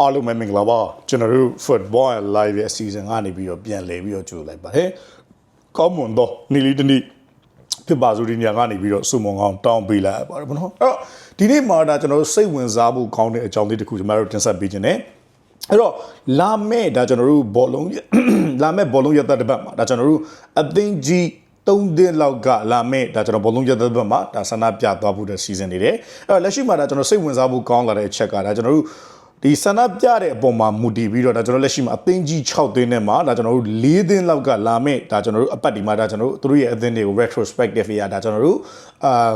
အားလုံးပဲမင်္ဂလာပါကျွန်တော်တို့ Football Live ရဲ့ season ကနေပြီးတော့ပြန်လည်ပြီးတော့ကြိုလိုက်ပါတယ်။ကောင်းမွန်သောနေ့လေးတစ်နေ့ဖြစ်ပါစို့ဒီညကနေပြီးတော့စုံမုံကောင်းတောင်းပေးလိုက်ပါတယ်ဘောနော်။အဲ့တော့ဒီနေ့မှာဒါကျွန်တော်တို့စိတ်ဝင်စားဖို့ကောင်းတဲ့အကြောင်းလေးတစ်ခုကျွန်တော်တို့တင်ဆက်ပေးခြင်းနဲ့အဲ့တော့လာမဲ့ဒါကျွန်တော်တို့ဘောလုံးလာမဲ့ဘောလုံးရသက်တစ်ပတ်မှာဒါကျွန်တော်တို့အသင်းကြီး3တင်းလောက်ကလာမဲ့ဒါကျွန်တော်ဘောလုံးရသက်ဘက်မှာဒါဆန္ဒပြသွားဖို့တဲ့ season နေတယ်အဲ့တော့လက်ရှိမှာဒါကျွန်တော်စိတ်ဝင်စားဖို့ကောင်းလာတဲ့အချက်ကဒါကျွန်တော်တို့ ဒီဆန္ဒပြတဲ့အပေါ်မှာမူတည်ပြီးတော့ဒါကျွန်တော်လက်ရှိမှာအသင်းကြီး6သင်းနဲ့မှာဒါကျွန်တော်တို့4သင်းလောက်ကလာမဲ့ဒါကျွန်တော်တို့အပတ်ဒီမှာဒါကျွန်တော်တို့သူတို့ရဲ့အသင်းတွေကို retrospective ရဒါကျွန်တော်တို့အာ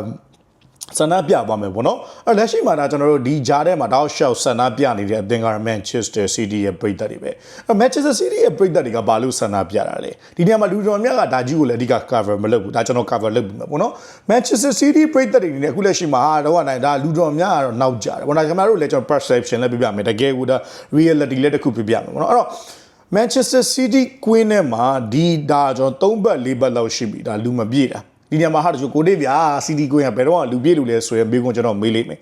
ဆန္ဒပြသွားမယ်ပေါ့နော်အဲလက်ရှိမှာဒါကျွန်တော်တို့ဒီဂျားထဲမှာတောက်လျှောက်ဆန္ဒပြနေတဲ့အသင်းက Manchester City ရဲ့ပြည်သက်တွေပဲအဲ Manchester City ရဲ့ပြည်သက်တွေကဘာလို့ဆန္ဒပြတာလဲဒီနေရာမှာလူတော်များကဒါကြီးကိုလည်းအဓိက cover မလုပ်ဘူးဒါကျွန်တော် cover လုပ်ပြီးမှာပေါ့နော် Manchester City ပြည်သက်တွေနေအခုလက်ရှိမှာဟာတော့နိုင်ဒါလူတော်များကတော့နောက်ကြတယ်ပေါ့နော်ခင်ဗျားတို့လည်းကျွန်တော် perception လည်းပြပြမယ်တကယ်ကိုဒါ reality လည်းတစ်ခုပြပြမယ်ပေါ့နော်အဲ့တော့ Manchester City Queen နဲ့မှာဒီဒါကျွန်တော်3ဘက်4ဘက်လောက်ရှိပြီဒါလူမပြည့်တာ ဒီညမှာဟာတချို့ကိုတေးဗျာ City Queen ကဘယ်တော့မှလူပြည့်လူလဲဆိုရင်ဘေးကွန်ကျွန်တော်မေးလိမ့်မယ်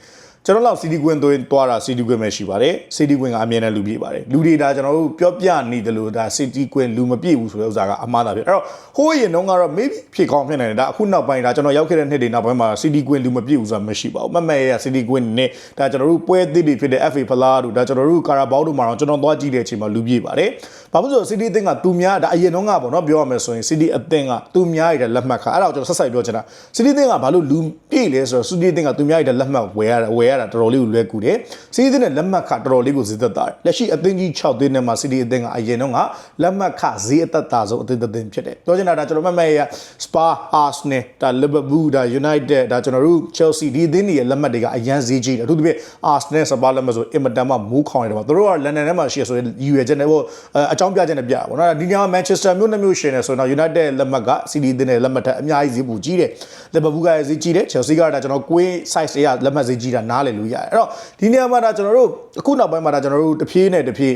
ကျွန်တော်လောက် City Queen သွင်းသွားတာ City Queen ပဲရှိပါတယ် City Queen ကအမြဲတမ်းလူပြည့်ပါတယ်လူတွေဒါကျွန်တော်တို့ပြောပြနေတယ်လို့ဒါ City Queen လူမပြည့်ဘူးဆိုတဲ့ဥစ္စာကအမှားတာဖြစ်အဲ့တော့ဟိုးရင်တော့ကတော့ maybe ဖြစ်ကောင်းဖြစ်နိုင်တယ်ဒါအခုနောက်ပိုင်းဒါကျွန်တော်ရောက်ခဲ့တဲ့နှစ်တွေနောက်ပိုင်းမှာ City Queen လူမပြည့်ဘူးဆိုတာမရှိပါဘူးမမဲရ City Queen နဲ့ဒါကျွန်တော်တို့ပွဲသစ်တွေဖြစ်တဲ့ FA ဖလားတို့ဒါကျွန်တော်တို့ Carabao တို့မှာတော့ကျွန်တော်သွားကြည့်တဲ့အချိန်မှာလူပြည့်ပါတယ်ဘာဖြစ်လို့လဲဆိုတော့ City အသင်းကသူများဒါအရင်တော့ကပေါ့နော်ပြောရမယ်ဆိုရင် City အသင်းကသူများရတဲ့လက်မှတ်ခါအဲ့ဒါကိုကျွန်တော်ဆက်ဆက်ပြောချင်တာ City အသင်းကဘာလို့လူပြည့်လဲဆိုတော့ City အသင်းကသူများရတဲ့လက်မှတ်ဝယ်ရတာဝယ်ရတာတော်တော်လေးကိုလွယ်ကူတယ် City အသင်းနဲ့လက်မှတ်ခါတော်တော်လေးကိုဈေးသက်သာတယ်လက်ရှိအသင်းကြီး6သင်းနဲ့မှာ City အသင်းကအရင်တော့ကလက်မှတ်ခဈေးအသက်သာဆုံးအသင်းတစ်သင်းဖြစ်တယ်ပြောချင်တာဒါကျွန်တော်မှတ်မှတ်ရ Spa Arsenal ဒါ Liverpool ဒါ United ဒါကျွန်တော်တို့ Chelsea ဒီအသင်းတွေရဲ့လက်မှတ်တွေကအရန်ဈေးကြီးတယ်အထူးသဖြင့် Arsenal စပါလက်မှတ်ဆိုအင်မတန်မှမိုးခေါင်ရတယ်ပေါ့သူတို့ကလန်ဒန်ထဲမှာရှိရဆိုရင်ယူရချက်နဲ့ပေါ့အကြောင်းပြချက်နဲ့ပြတာပေါ့နော်ဒီညမှာ Manchester မြို့နှစ်မြို့ရှင်နေဆိုတော့ United လက်မှတ်က City အသင်းရဲ့လက်မှတ်ထက်အများကြီးဈေးပူကြီးတယ် Liverpool ကဈေးကြီးတယ် Chelsea ကဒါကျွန်တော် Queen size တွေကလက်မှတ်ဈေးကြီးတာနားလည်လို့ရတယ်အဲ့တော့ဒီနေရာမှာဒါကျွန်တော်တို့အခုနောက်ပိုင်းမှာဒါကျွန်တော်တို့တဖြည်းနဲ့တဖြည်း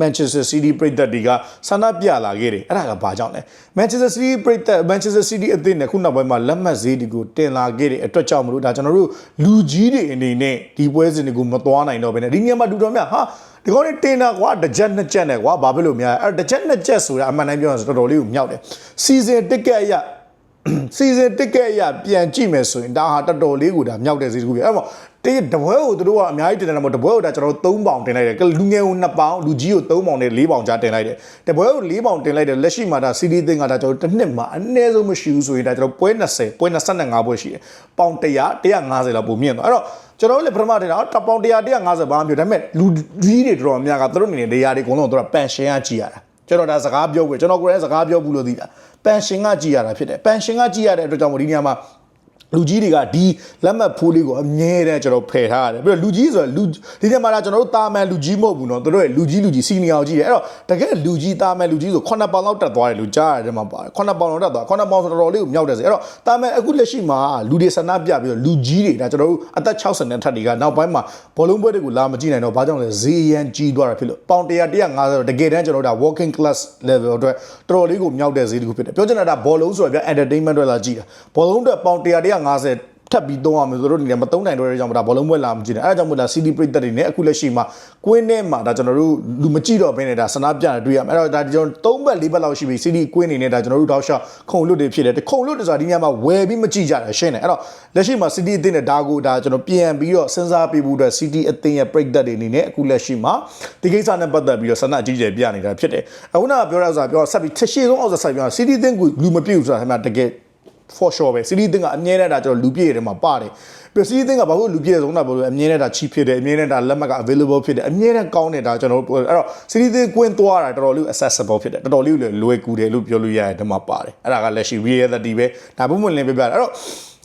Manchester City ပြည်သက်တွေကဆန္ဒပြလာခဲ့တယ်အဲ့ဒါကဘာကြောင့်လဲ Manchester City ပြည်သက် Manchester City အသင်းနဲ့ခုနောက်ပိုင်းမှာလက်မှတ်ဈေးတွေကိုတင်လာခဲ့တဲ့အတွက်ကြောင့်မလို့ဒါကျွန်တော်တို့လူကြီးတွေအနေနဲ့ဒီပွဲစဉ်တွေကိုမသွားနိုင်တော့ဘဲနဲ့ဒီညမှာဒူတော်များဟာဒီကောင်းနေတင်တာကွာတစ်ချက်နှစ်ချက်နဲ့ကွာဘာဖြစ်လို့များအဲ့တစ်ချက်နှစ်ချက်ဆိုတာအမှန်တမ်းပြောရရင်တော်တော်လေးကိုမြောက်တယ်စီဇန်တစ်ကက်အရစီဇန်တစ်ကက်အရပြန်ကြည့်မယ်ဆိုရင်ဒါဟာတော်တော်လေးကိုဒါမြောက်တဲ့စီးတစ်ခုပဲအဲ့တော့ တေးတပွဲကိုတို့ကအများကြီးတင်တယ်မို့တပွဲကိုဒါကျွန်တော်တို့3ပေါင်တင်လိုက်တယ်လူငယ်ကို2ပေါင်လူကြီးကို3ပေါင်နဲ့4ပေါင်ကြားတင်လိုက်တယ်တပွဲကို4ပေါင်တင်လိုက်တယ်လက်ရှိမှာဒါစီဒီသင်းကဒါကျွန်တော်တို့တစ်နှစ်မှာအနည်းဆုံးမရှိဘူးဆိုရင်ဒါကျွန်တော်ပွဲ20ပွဲ25ပွဲရှိတယ်ပေါင်100 150လောက်ပုံမြင့်သွားအဲ့တော့ကျွန်တော်တို့လည်းပထမတင်တာတပေါင်100 150ဘာမှမပြောဒါပေမဲ့လူကြီးတွေတော်တော်များကသူတို့အနေနဲ့နေရာတွေအကုန်လုံးသူတို့ပန်ရှင်ကကြည်ရတာကျွန်တော်ဒါစကားပြောခွေကျွန်တော်ကိုယ်လည်းစကားပြောဘူးလို့သိတာပန်ရှင်ကကြည်ရတာဖြစ်တယ်ပန်ရှင်ကကြည်ရတဲ့အတွက်ကြောင့်မို့ဒီနေရာမှာ လူကြီးတွေကဒီလက်မှတ်ဖိုးလေးကိုအမြဲတမ်းကျွန်တော်ဖယ်ထားရတယ်ပြီးတော့လူကြီးဆိုတော့လူဒီထဲမှာဒါကျွန်တော်တို့တာမန်လူကြီးမဟုတ်ဘူးเนาะတို့ရဲ့လူကြီးလူကြီးစီနီယာကိုကြီးတယ်အဲ့တော့တကယ်လူကြီးတာမန်လူကြီးဆို9ပေါင်လောက်တက်သွားတယ်လို့ကြားရတယ်မှာပါတယ်9ပေါင်လောက်တက်သွား9ပေါင်ဆိုတော့တော်တော်လေးကိုမြောက်တယ်စေအဲ့တော့တာမန်အခုလက်ရှိမှာလူတွေဆန္ဒပြပြီးတော့လူကြီးတွေဒါကျွန်တော်တို့အသက်60နဲ့ထက်တွေကနောက်ပိုင်းမှာဘောလုံးပွဲတွေကိုလာမကြည့်နိုင်တော့ဘာကြောင့်လဲဈေးရန်ကြီးသွားတာဖြစ်လို့ပေါင်100 150တကယ်တမ်းကျွန်တော်တို့ဒါ walking class level အတွက်တော်တော်လေးကိုမြောက်တဲ့ဈေးတစ်ခုဖြစ်တယ်ပြောချင်တာဒါဘောလုံးဆိုတော့ဗျ entertainment တွေလာကြည့်တာဘောလုံးအတွက်ပေါင်100 150ထပ်ပြီးသုံးအောင်ဆိုတော့ဒီနေ့မသုံးနိုင်တော့တဲ့ကြောင့်ဒါဘောလုံးပွဲလာမကြည့်နဲ့အဲဒါကြောင့်မို့ဒါ CD ပြည်သက်တွေနဲ့အခုလက်ရှိမှာကွင်းထဲမှာဒါကျွန်တော်တို့လူမကြည့်တော့ဘဲနဲ့ဒါစနာပြတယ်တွေ့ရမယ်အဲတော့ဒါကျွန်တော်၃ဘက်၄ဘက်လောက်ရှိပြီ CD ကွင်းနေနဲ့ဒါကျွန်တော်တို့တောက်လျှောက်ခုံလွတ်တွေဖြစ်တယ်ခုံလွတ်တွေဆိုတာဒီညမှာဝယ်ပြီးမကြည့်ကြတယ်ရှင်းတယ်အဲတော့လက်ရှိမှာ CD အသင်းနဲ့ဒါကိုဒါကျွန်တော်ပြန်ပြီးတော့စဉ်းစားပေးဖို့အတွက် CD အသင်းရဲ့ပြည်သက်တွေအနေနဲ့အခုလက်ရှိမှာဒီကိစ္စနဲ့ပတ်သက်ပြီးတော့ဆန္ဒအကြီးကျယ်ပြနေတာဖြစ်တယ်အခုနကပြောရဆိုတာပြောဆက်ပြီးတစ်ရှည်ဆုံးအောက်ဆက်ပြော CD အသင်းကလူမပြည့်ဘူးဆိုတာခင်ဗျာတကယ် for sure ပဲစီးရီးသင်းကအမြဲတမ်းဒါကျွန်တော်လူပြည့်ရတယ်မှာပါတယ်ပြီးစီးရီးသင်းကဘာလို့လူပြည့်ဆုံးတာဘာလို့အမြဲတမ်းဒါ cheap ဖြစ်တယ်အမြဲတမ်းဒါလက်မှတ်က available ဖြစ်တယ်အမြဲတမ်းကောင်းတယ်ဒါကျွန်တော်အဲ့တော့စီးရီးသင်းကွင်းသွားတာတော်တော်လေး accessible ဖြစ်တယ်တော်တော်လေးလွယ်ကူတယ်လို့ပြောလို့ရတယ်ဒီမှာပါတယ်အဲ့ဒါကလက်ရှိ reality ပဲဒါပုံမှန်လင်းပြပြတယ်အဲ့တော့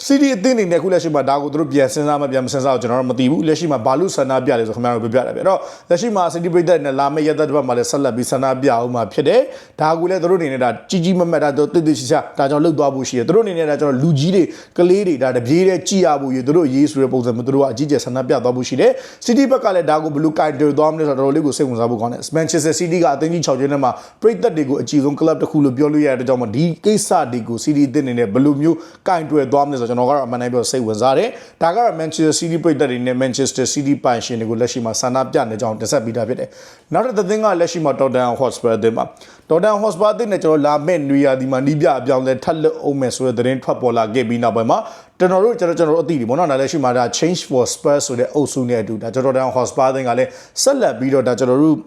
CD အသင်းနေနဲ့ခုလက်ရှိမှာဒါကိုသူတို့ပြန်စဉ်းစားမပြန်မစဉ်းစားတော့ကျွန်တော်တို့မသိဘူးလက်ရှိမှာဘာလို့ဆန္ဒပြလဲဆိုခင်ဗျားတို့ပြပြတယ်ပြအဲ့တော့လက်ရှိမှာ CD ပြည်သက်နဲ့လာမယ့်ရက်သက်တစ်ပတ်မှာလည်းဆက်လက်ပြီးဆန္ဒပြအောင်မှာဖြစ်တယ်ဒါကိုလည်းသူတို့အနေနဲ့ဒါကြီးကြီးမမတ်ဒါတို့တိတိကျကျဒါကြောင့်လှုပ်သွားဖို့ရှိတယ်သူတို့အနေနဲ့ဒါကျွန်တော်လူကြီးတွေကလေးတွေဒါတပြေးတဲ့ကြည်ရဖို့ရသူတို့ရေးဆိုတဲ့ပုံစံမျိုးသူတို့ကအကြီးကျယ်ဆန္ဒပြသွားဖို့ရှိတယ် CD ဘက်ကလည်းဒါကိုဘယ်လိုကင်တယ်သွားမလဲဆိုတော့တော်တော်လေးကိုစိတ်ဝင်စားဖို့ကောင်းတယ် Manchester City ကအသင်းကြီး6ချင်းထဲမှာပြည်သက်တွေကိုအကြီးဆုံး club တစ်ခုလို့ပြောလို့ရတဲ့အတွက်ကြောင့်ဒီကိစ္စတွေကို CD အသင်းအနေနဲ့ဘယ်လိုမျိုးကင်တွယ်သွားမလဲဆိုတော့ကျွန်ကျွန်တော်ကတော့အမှန်တမ်းပြောစိတ်ဝင်စားတယ်ဒါကတော့ Manchester City ပြည်သက်တွေနဲ့ Manchester City ပိုင်ရှင်တွေကိုလက်ရှိမှာဆန္ဒပြနေကြောင်းတင်ဆက်ပေးတာဖြစ်တယ်နောက်တစ်သင်းကလက်ရှိမှာ Tottenham Hotspur အသင်းမှာ Tottenham Hotspur အသင်းနဲ့ကျွန်တော်လာမယ့်နွေရာသီမှာနီးပြအပြောင်းလဲထပ်လွတ်အောင်မယ်ဆိုတဲ့သတင်းထွက်ပေါ်လာခဲ့ပြီးနောက်ပိုင်းမှာကျွန်တော်တို့ကျွန်တော်ကျွန်တော်တို့အသိဒီပေါ့နော်ဒါလက်ရှိမှာဒါ Change for Spurs ဆိုတဲ့အုပ်စုနဲ့အတူဒါကျွန်တော် Tottenham Hotspur အသင်းကလည်းဆက်လက်ပြီးတော့ဒါကျွန်တော်တို့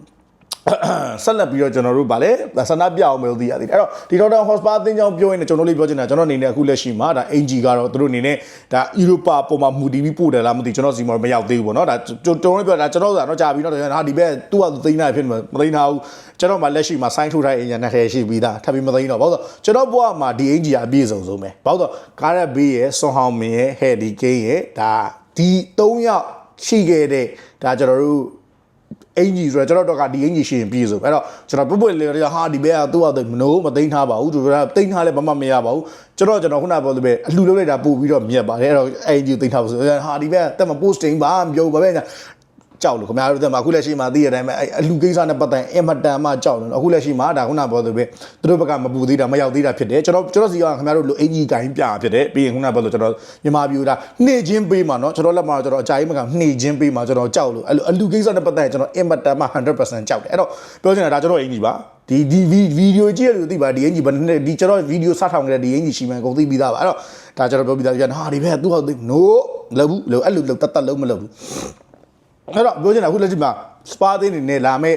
ဆက်လက်ပြီးတော့ကျွန်တော်တို့ဗာလဲဆန္ဒပြအောင်မလို့သိရသေးတယ်အဲ့တော့ဒီ Tottenham Hotspur အသင်းကြောင့်ပြောရင်ကျွန်တော်လေးပြောချင်တာကျွန်တော်အနေနဲ့အခုလက်ရှိမှာဒါ AG ကတော့သူတို့အနေနဲ့ဒါ Europa ပုံမှာမူတည်ပြီးပို့တယ်လားမသိကျွန်တော်စီမမရောက်သေးဘူးပေါ့နော်ဒါကျွန်တော်လေးပြောတာကျွန်တော်ဆိုတာတော့ကြာပြီနော်ဟာဒီဘက်သူ့ကသိနေတာဖြစ်နေမသိနေတာဘူးကျွန်တော်မှလက်ရှိမှာစိုင်းထုတ်ထားတဲ့အင်ဂျင်နဲ့ထဲရှိပြီးသားထပ်ပြီးမသိတော့ဘာလို့ကျွန်တော်ဘွားမှာဒီ AG အပြည့်စုံဆုံးပဲဘာလို့ကားရက်ဘေးရဲ့ဆွန်ဟောင်မင်ရဲ့ဟဲဒီကိန်းရဲ့ဒါဒီ၃ယောက်ရှိခဲ့တဲ့ဒါကျွန်တော်တို့ အင်ကြီးဆိုတော့ကျွန်တော်တို့ကဒီအင်ကြီးရှိရင်ပြည့်စုံအဲ့တော့ကျွန်တော်ပုတ်ပွင့်လေးရဟာဒီဘက်ကသူ့အတူမနိုးမသိမ်းထားပါဘူးသူကသိမ်းထားလဲဘာမှမရပါဘူးကျွန်တော်ကျွန်တော်ခုနပြောလို့ပဲအလှလုပ်လိုက်တာပို့ပြီးတော့မြက်ပါတယ်အဲ့တော့အင်ကြီးသိမ်းထားပါဆိုဟာဒီဘက်တက်မ posting ဘာမပြောဘာပဲညာ ကြောက်လို့ခင်ဗျားတို့တက်မှာအခုလက်ရှိမှာသိရတဲ့အတိုင်းပဲအလူကိစ္စနဲ့ပတ်သက်အင်မတန်မှကြောက်လို့အခုလက်ရှိမှာဒါခုနပြောလို့ပဲသူတို့ဘက်ကမပူသေးတာမရောက်သေးတာဖြစ်တယ်ကျွန်တော်ကျွန်တော်စီကခင်ဗျားတို့လိုအင်ကြီးဂိုင်းပြဖြစ်တယ်ပြီးရင်ခုနပြောလို့ကျွန်တော်မြန်မာပြည်ဒါနှေချင်းပေးမှာเนาะကျွန်တော်လက်မှာကျွန်တော်အကြိုက်မကနှေချင်းပေးမှာကျွန်တော်ကြောက်လို့အဲ့လိုအလူကိစ္စနဲ့ပတ်သက်ကျွန်တော်အင်မတန်မှ100%ကြောက်တယ်အဲ့တော့ပြောချင်တာဒါကျွန်တော်အင်ကြီးပါဒီဒီဗီဒီယိုကြည့်ရလို့သိပါဒီအင်ကြီးဘယ်နဲ့ဒီကျွန်တော်ဗီဒီယိုစထောင်ခဲ့တဲ့ဒီအင်ကြီးရှိမှန်ကုန်သိပြီးသားပါအဲ့တော့ဒါကျွန်တော်ပြောပြီးသားပြန်ဟာဒီဘက်သူ့ဟုတ်သိ no လောက်ဘူးလောက်အဲ့လိုလောက်တတ်တတ်လုံးမလောက်ဘူး အဲ့တော့ပြောချင်တာအခုလက်ရှိမှာစပါသင်းနေနဲ့လာမဲ့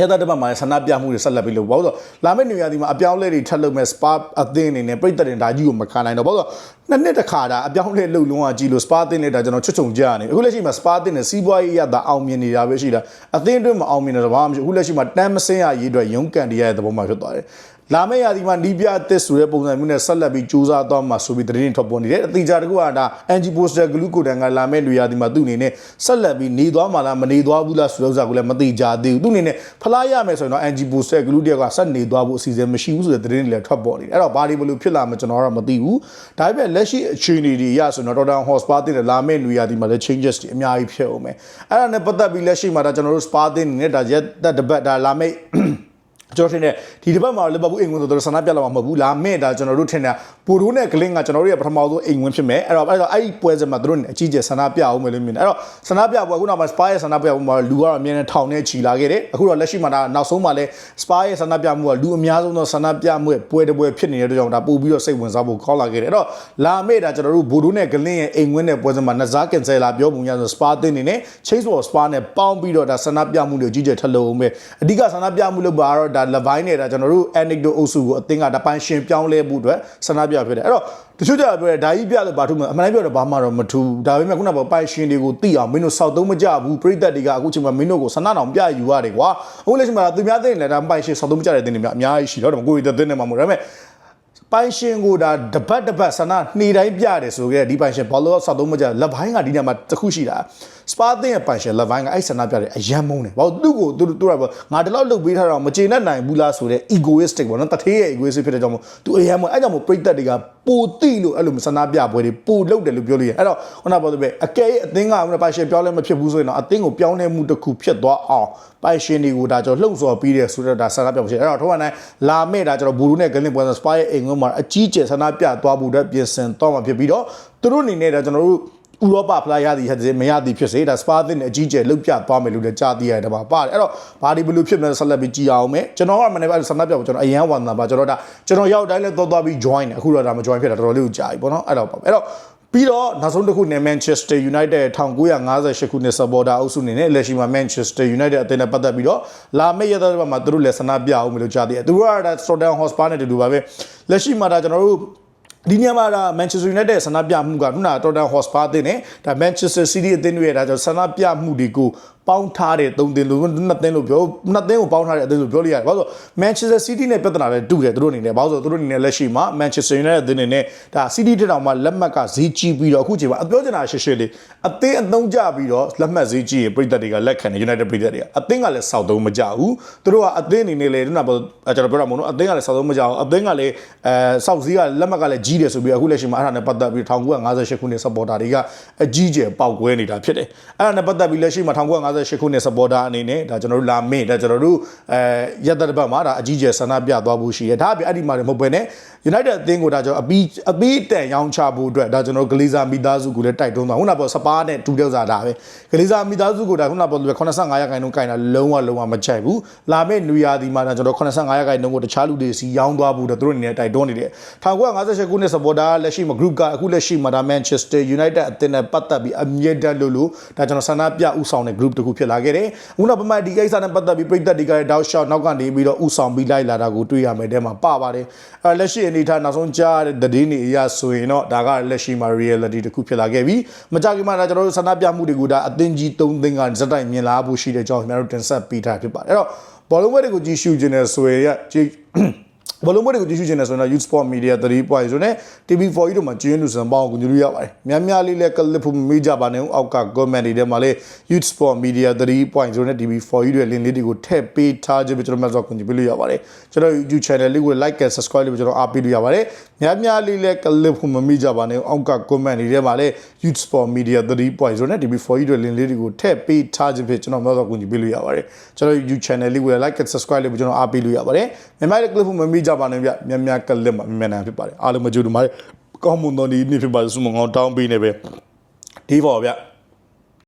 ရတဲ့တပတ်မှာဆန္ဒပြမှုတွေဆက်လက်ပြီးလုပ်ပါလို့လာမယ့်နေရာဒီမှာအပြောင်းလဲတွေထပ်လုပ်မဲ့စပါအသင်းအနေနဲ့ပြည်သက်တင်ဒါကြီးကိုမခံနိုင်တော့ဘာလို့နှစ်နှစ်တခါဒါအပြောင်းလဲလုပ်လုံးဝကြည့်လို့စပါသင်းနဲ့ဒါကျွန်တော်ချွတ်ချုံကြရနေအခုလက်ရှိမှာစပါသင်းနဲ့စီးပွားရေးရတာအောင်မြင်နေတာပဲရှိတာအသင်းအတွင်းမှာအောင်မြင်နေတာဘာမှမရှိအခုလက်ရှိမှာတမ်းမစင်းရရေးအတွက်ရုန်းကန်တရားရဲ့သဘောမှဖြစ်သွားတယ် လာမယ့်ရာသီမှာနီးပြအသစ်ဆိုတဲ့ပုံစံမျိုးနဲ့ဆက်လက်ပြီးစူးစမ်းသွားမှာဆိုပြီးသတင်းထွက်ပေါ်နေတယ်အတိအကျတကူကဒါ NG Poster Glue ကိုတန်ကလာမယ့်လူရာသီမှာသူ့အနေနဲ့ဆက်လက်ပြီးနေသွားမှာလားမနေသွားဘူးလားဆိုတဲ့ဥစ္စာကိုလည်းမသိကြသေးဘူးသူ့အနေနဲ့ဖလားရမယ်ဆိုရင်တော့ NG Poster Glue တယောက်ကဆက်နေသွားဖို့အစီအစဉ်မရှိဘူးဆိုတဲ့သတင်းတွေလည်းထွက်ပေါ်နေတယ်အဲ့တော့ဘာတွေဘလို့ဖြစ်လာမလဲကျွန်တော်တော့မသိဘူးဒါပေမဲ့လက်ရှိအခြေအနေတွေရဆိုတော့ Tottenham Hotspur တင်လာမယ့်လူရာသီမှာလည်း changes တွေအများကြီးဖြစ်အောင်မယ်အဲ့ဒါနဲ့ပတ်သက်ပြီးလက်ရှိမှာဒါကျွန်တော်တို့ Spa တင်နေတဲ့ဒါရက်သက်တပတ်ဒါလာမယ့် ကျွန်တော်ထင်တယ်ဒီတစ်ပတ်မှာလီဗာပူးအိမ်ဝင်ဆိုတော့ဆန္ဒပြလာမှာမဟုတ်ဘူးလာမဲ့ဒါကျွန်တော်တို့ထင်တယ်ပိုတိုးနဲ့ဂလင်းကကျွန်တော်တို့ရဲ့ပထမဆုံးအိမ်ဝင်ဖြစ်မယ်အဲ့တော့အဲ့တော့အဲ့ဒီပွဲစဉ်မှာတို့အကြီးကျယ်ဆန္ဒပြအောင်မယ်လို့မြင်တယ်အဲ့တော့ဆန္ဒပြပွဲခုနကစပါရဲ့ဆန္ဒပြပွဲမှာလူကတော့အမြင်နဲ့ထောင်နဲ့ချီလာခဲ့တယ်အခုတော့လက်ရှိမှာဒါနောက်ဆုံးမှာလဲစပါရဲ့ဆန္ဒပြမှုကလူအများဆုံးသောဆန္ဒပြမှုရဲ့ပွဲတစ်ပွဲဖြစ်နေတဲ့အတွက်ကြောင့်ဒါပို့ပြီးတော့စိတ်ဝင်စားဖို့ခေါ်လာခဲ့တယ်အဲ့တော့လာမဲ့ဒါကျွန်တော်တို့ဘိုတိုးနဲ့ဂလင်းရဲ့အိမ်ဝင်တဲ့ပွဲစဉ်မှာနဇာကင်ဆယ်လာပြောပုံရဆိုစပါတင်းနေနဲ့ Chase for Spa နဲ့ပေါင်းပြီးတော့ဒါဆန္ဒပြမှုတွေကြီးကျယ်ထပ်လို့အောင်ပဲအဓိကဆန္ဒပြမှုလုပ်ပါတော့ဒါ Levine နဲ့ဒါကျွန်တော်တို့ anecdote အုပ်စုကိုအသင်းကတပန်းရှင်ပြောင်းလဲမှုအတွက်ဆန္ဒပြဖြစ်တယ်အဲ့တော့တချို့ကြပြောတယ်ဒါကြီးပြလို့ဘာထူးမလဲအမှန်တမ်းပြောတော့ဘာမှတော့မထူးဒါပေမဲ့ခုနကပိုင်ရှင်တွေကိုသိအောင်မင်းတို့စောက်သုံးမကြဘူးပြိသက်တွေကအခုချိန်မှာမင်းတို့ကိုဆန္ဒတော်ပြယူရတယ်ကွာအခုလက်ရှိမှာသူများသိနေတယ်ဒါပိုင်ရှင်စောက်သုံးမကြတဲ့တင်းတွေများအများကြီးရှိတော့ဒါကိုယ်ရတဲ့တင်းတွေမှာမဟုတ်ဒါပေမဲ့ ပိုင်ရှင်ကိုဒါတပတ်တပတ်ဆန္ဒနှီးတိုင်းပြတယ်ဆိုခဲ့ဒီပိုင်ရှင်ဘာလို့စောက်သုံးမကြလက်ပိုင်းကဒီညမှာတခုရှိတာစပါသင်းရဲ့ပိုင်ရှင်လက်ပိုင်းကအဲ့ဆန္ဒပြတယ်အယံမုန်းတယ်ဘာလို့သူ့ကိုသူတို့ကငါဒီလောက်လုပ်ပေးထားတော့မကျေနပ်နိုင်ဘူးလားဆိုတဲ့ egoistic ပေါ့နော်တထေးရဲ့ egoistic ဖြစ်တဲ့ကြောင့်မို့သူအယံမုန်းအဲ့ကြောင့်မို့ပြိသက်တွေကပိုတိလို့အဲ့လိုဆန္ဒပြပွဲတွေပိုလုပ်တယ်လို့ပြောလို့ရအဲ့တော့ခုနကပြောတဲ့ပဲအကဲအသင်းကခုနပိုင်ရှင်ပြောင်းလဲမဖြစ်ဘူးဆိုရင်တော့အသင်းကိုပြောင်းလဲမှုတစ်ခုဖြစ်သွားအောင်ပိုင်ရှင်တွေကိုဒါကျွန်တော်လှုပ်ဆော်ပြီးတယ်ဆိုတော့ဒါဆန္ဒပြမှုရှိအဲ့တော့ထောက်ကနေလာမဲ့ဒါကျွန်တော်ဘူရူနဲ့ဂလင်းပွဲစပါရဲ့အိမ်ကမှာအကြီးကျယ်ဆန္ဒပြသွားဖို့အတွက်ပြင်ဆင်တော့မှာဖြစ်ပြီးတော့သူတို့အနေနဲ့ဒါကျွန်တော်တို့ဥရောပဖလားရသည်ဟဲ့မရသည်ဖြစ်စေဒါစပါသင်းအကြီးကျယ်လှုပ်ပြသွားမယ်လို့လည်းကြားသိရတယ်ဒါပါပါတယ်အဲ့တော့ဘာဒီဘလို့ဖြစ်မလဲဆက်လက်ပြီးကြည်အောင်မယ်ကျွန်တော်ကမနေ့ကဆန္ဒပြဖို့ကျွန်တော်အရန်ဝန္တာပါကျွန်တော်ဒါကျွန်တော်ရောက်တိုင်းလဲသွားသွားပြီး join တယ်အခုတော့ဒါမ join ဖြစ်တာတော်တော်လေးကိုကြာပြီပေါ့နော်အဲ့တော့ပါအဲ့တော့ ပြီးတော့နောက်ဆုံးတစ်ခုနဲ့ Manchester United 1958ခုနှစ် supporter အုပ်စုအနေနဲ့လက်ရှိမှာ Manchester United အသင်းနဲ့ပတ်သက်ပြီးတော့လာမယ့်ရက်သတ္တပတ်မှာသူတို့လည်းဆန္ဒပြအောင်မလို့ကြားသိရတယ်သူတို့ကဒါ Tottenham Hotspur နဲ့တူတူပါပဲလက်ရှိမှာဒါကျွန်တော်တို့ဒီညမှာဒါ Manchester United ဆန္ဒပြမှုကခုန Tottenham Hotspur အသင်းနဲ့ဒါ Manchester City အသင်းတွေရဲ့ဒါကြောင့်ဆန္ဒပြမှုတွေကို ပေါင်းထားတဲ့သုံးသင်းလို့နှစ်သင်းလို့ပြောနှစ်သင်းကိုပေါင်းထားတဲ့အသင်းလို့ပြောလို့ရတယ်ဘာလို့ Manchester City နဲ့ပြဿနာလည်းတူတယ်သူတို့အနေနဲ့ဘာလို့ဆိုသူတို့အနေနဲ့လက်ရှိမှာ Manchester United အသင်းအနေနဲ့ဒါ City တက်တောင်မှလက်မှတ်ကဈေးကြီးပြီးတော့အခုချိန်မှာအပြောချင်တာရှင်းရှင်းလေးအသင်းအသုံးကြပြီးတော့လက်မှတ်ဈေးကြီးရင်ပြည်သက်တွေကလက်ခံတယ် United ပြည်သက်တွေကအသင်းကလည်းစောက်သုံးမကြဘူးသူတို့ကအသင်းအနေနဲ့လည်းခုနကကျွန်တော်ပြောတာမဟုတ်ဘူးအသင်းကလည်းစောက်သုံးမကြဘူးအသင်းကလည်းအဲစောက်ဈေးကလက်မှတ်ကလည်းကြီးတယ်ဆိုပြီးအခုလက်ရှိမှာအဲ့ဒါနဲ့ပတ်သက်ပြီး1958ခုနှစ် supporter တွေကအကြီးကျယ်ပေါက်ကွဲနေတာဖြစ်တယ်အဲ့ဒါနဲ့ပတ်သက်ပြီးလက်ရှိမှာ1958 58ခုနှစ် supporter အနေနဲ့ဒါကျွန်တော်တို့လာမင်းဒါကျွန်တော်တို့အဲရက်သက်တစ်ပတ်မှာဒါအကြီးကျယ်ဆန္ဒပြသွားဖို့ရှိတယ်ဒါအပြင်အဲ့ဒီမှာလည်းမဟုတ်ဘဲနဲ့ United အသင်းကိုဒါကျွန်တော်အပီးအပီးတန်ရောင်းချဖို့အတွက်ဒါကျွန်တော်ဂလီဇာမိသားစုကိုလည်းတိုက်တွန်းသွားခုနကပြောစပါးနဲ့တူတဲ့ဥစားဒါပဲဂလီဇာမိသားစုကိုဒါခုနကပြော85ရာခိုင်နှုန်းကင်တာလုံးဝလုံးဝမချိုက်ဘူးလာမယ့်နွေရာသီမှာဒါကျွန်တော်85ရာခိုင်နှုန်းကိုတခြားလူတွေစီရောင်းသွားဖို့တော့သူတို့အနေနဲ့တိုက်တွန်းနေတယ်1958ခုနှစ် supporter လက်ရှိမှာ group ကအခုလက်ရှိမှာဒါ Manchester United အသင်းနဲ့ပတ်သက်ပြီးအမြင့်တက်လို့လို့ဒါကျွန်တော်ဆန္ဒပြဥဆောင်တဲ့ group တစ်ခုဖြစ်လာခဲ့တယ်ခုနကပမာဒီကိစ္စနဲ့ပတ်သက်ပြီးပြည်သက်ဒီကရဲ့တောက်ရှောက်နောက်ကနေပြီးတော့ဥဆောင်ပြီးလိုက်လာတာကိုတွေ့ရမယ်တဲ့မှာပပါတယ်အဲလက်ရှိအနေထားနောက်ဆုံးကြားတဲ့သတင်းတွေအရဆိုရင်တော့ဒါကလက်ရှိမှာ reality တစ်ခုဖြစ်လာခဲ့ပြီမကြခင်မှာဒါကျွန်တော်တို့ဆန္ဒပြမှုတွေကိုဒါအသင်းကြီး၃သင်းကဇက်တိုက်မြင်လာဖို့ရှိတဲ့ကြောင်းကျွန်တော်တို့တင်ဆက်ပေးထားဖြစ်ပါတယ်အဲ့တော့ဘောလုံးပွဲတွေကိုကြည့်ရှုခြင်းနဲ့ဆိုရင်ရကြည့် ဘလုံးမတွေကိုကြည့်ရှုခြင်းနဲ့ဆိုရင်တော့ Youth Sport Media 3.0နဲ့ TV4 တို့မှာကျင်းလူစံပေါင်းကိုညွှန်လို့ရပါတယ်။များများလေးလည်းကလစ်ဖို့မမေ့ကြပါနဲ့။အောက်က comment တွေထဲမှာလည်း Youth Sport Media 3.0နဲ့ TV4 တို့ရဲ့ link လေးတွေကိုထည့်ပေးထားခြင်းပဲကျွန်တော်မှတ်စောကူညီပေးလို့ရပါတယ်။ကျွန်တော် YouTube channel လေးကို like and subscribe လေးပဲကျွန်တော်အားပေးလို့ရပါတယ်။ များများလေးလည်းကလစ်ဖို့မမေ့ကြပါနဲ့။အောက်က comment တွေထဲမှာလည်း Youth Sport Media 3.0နဲ့ TV4 တို့ရဲ့ link လေးတွေကိုထည့်ပေးထားခြင်းပဲကျွန်တော်မှတ်စောကူညီပေးလို့ရပါတယ်။ကျွန်တော် YouTube channel လေးကို like and subscribe လေးပဲကျွန်တော်အားပေးလို့ရပါတယ်။များများလေးကလစ်ဖို့မမေ့ကြပါနဲ့ဗျ။များများကလစ်မှာမြန်မြန်ဖြစ်ပါတယ်အားလုံးမကြိုးတူပါတယ်ကောင်းမွန်သောဒီနေ့ဖြစ်ပါစုမငောင်းတောင်းပေးနေပဲဒီပေါ်ဗျ